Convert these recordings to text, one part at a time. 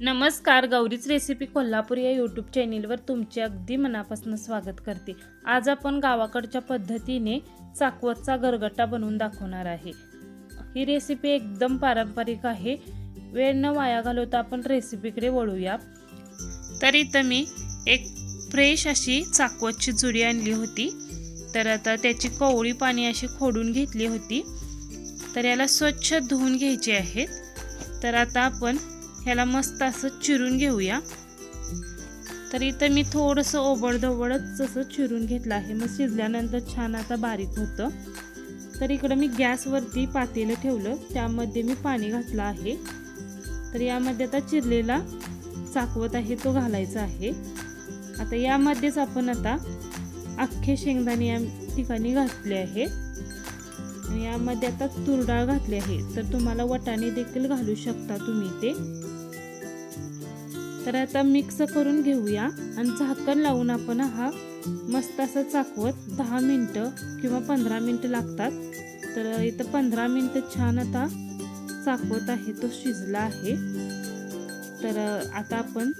नमस्कार गौरीच रेसिपी कोल्हापूर या यूट्यूब चॅनेलवर तुमचे अगदी मनापासून स्वागत करते. आज आपण गावाकडच्या पद्धतीने चाकवतचा गरगट्टा बनवून दाखवणार आहे. ही रेसिपी एकदम पारंपरिक आहे. वेळ न वाया घालवता आपण रेसिपीकडे वळूया. तर इथं मी एक फ्रेश अशी चाकवतची जुडी आणली होती. तर आता त्याची कवळी पाणी अशी खोडून घेतली होती. तर याला स्वच्छ धुवून घ्यायचे आहेत. तर आता आपण ह्याला मस्त असं चिरून घेऊया. तर इथं मी थोडंसं ओबडधोबडच असं चिरून घेतलं आहे. मग शिजल्यानंतर छान आता बारीक होतं. तर इकडं मी गॅसवरती पातेलं ठेवलं. त्यामध्ये मी पाणी घातलं आहे. तर यामध्ये आता चिरलेला चाकवत आहे तो घालायचा आहे. आता यामध्येच आपण आता अख्खे शेंगदाणे या ठिकाणी घातले आहे. आणि यामध्ये आता तुरडाळ घातली आहे. तर तुम्हाला वटाणे देखील घालू शकता तुम्ही ते. तर आता मिक्स करून घेऊया. आणि झाकण लावून आपण हा मस्त असं चाकवत दहा मिनटं किंवा पंधरा मिनटं लागतात. तर इथं पंधरा मिनटं छान आता चाकवत आहे तो शिजला आहे. तर आता आपण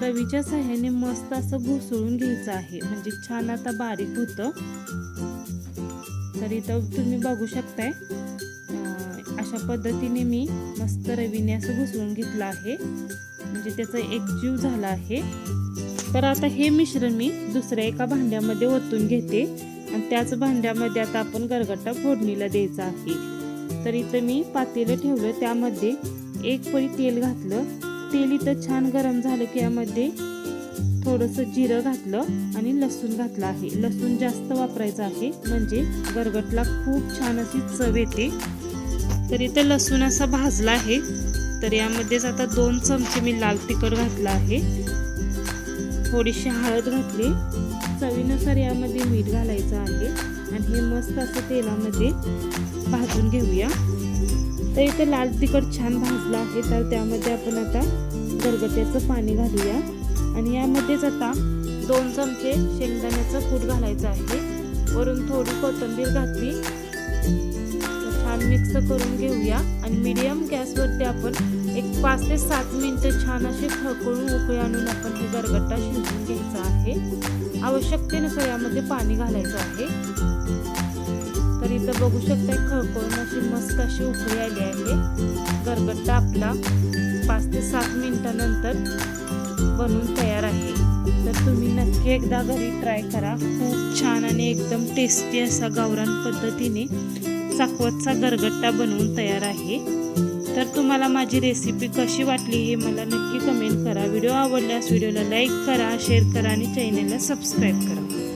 रवीच्या सहाय्याने मस्त असं घुसळून घ्यायचं आहे. म्हणजे छान आता बारीक होतं. तर इथं तुम्ही बघू शकताय. अशा पद्धतीने मी मस्त रवीने असं घुसळून घेतलं आहे. म्हणजे त्याचा एक जीव झाला आहे. तर आता हे मिश्रण मी दुसऱ्या एका भांड्यामध्ये ओतून घेते. आणि त्याच भांड्यामध्ये आता आपण गरगट्टा फोडणीला द्यायचा आहे. तर इथं मी पातेलं ठेवलं. त्यामध्ये एक पळी तेल घातलं. तेल इथं छान गरम झालं की यामध्ये थोडंसं जिरं घातलं आणि लसूण घातलं आहे. लसूण जास्त वापरायचं आहे. म्हणजे गरगटला खूप छान अशी चव येते. तर इथं लसूण असा भाजला आहे. तर यामध्येच आता दोन चमचे मी लाल तिखट घातलं आहे. थोडीशी हळद घातली. चवीनुसार यामध्ये मीठ घालायचं आहे. आणि हे मस्त असं तेलामध्ये भाजून घेऊया. तर इथे लाल तिखट छान भाजलं आहे. तर त्यामध्ये आपण आता गरगट्याचं पाणी घालूया. आणि यामध्येच आता दोन चमचे शेंगदाण्याचं कूट घालायचं आहे. वरून थोडी कोथिंबीर घातली. छान मिक्स करून घेऊया. आणि मीडियम गॅसवरती आपण एक पाच ते सात मिनटं छान असे खळखळून उकळी आणून आपण हे गरगट्टा शिजवून घ्यायचा आहे. आवश्यकतेनुसार यामध्ये पाणी घालायचं आहे. तर इथं बघू शकता खळकळून अशी मस्त अशी उकळी आली आहे. गरगट्टा आपला पाच ते सात मिनटानंतर बनवून तयार आहे. तर तुम्ही नक्की एकदा घरी ट्राय करा. खूप छान आणि एकदम टेस्टी असा गावरान पद्धतीने चाकवतचा गरगट्टा बनवून तयार आहे. तर तुम्हाला माझी रेसिपी कशी वाटली हे मला नक्की कमेंट करा. व्हिडिओ आवडल्यास व्हिडिओला लाईक करा शेअर करा आणि चॅनेलला सबस्क्राईब करा.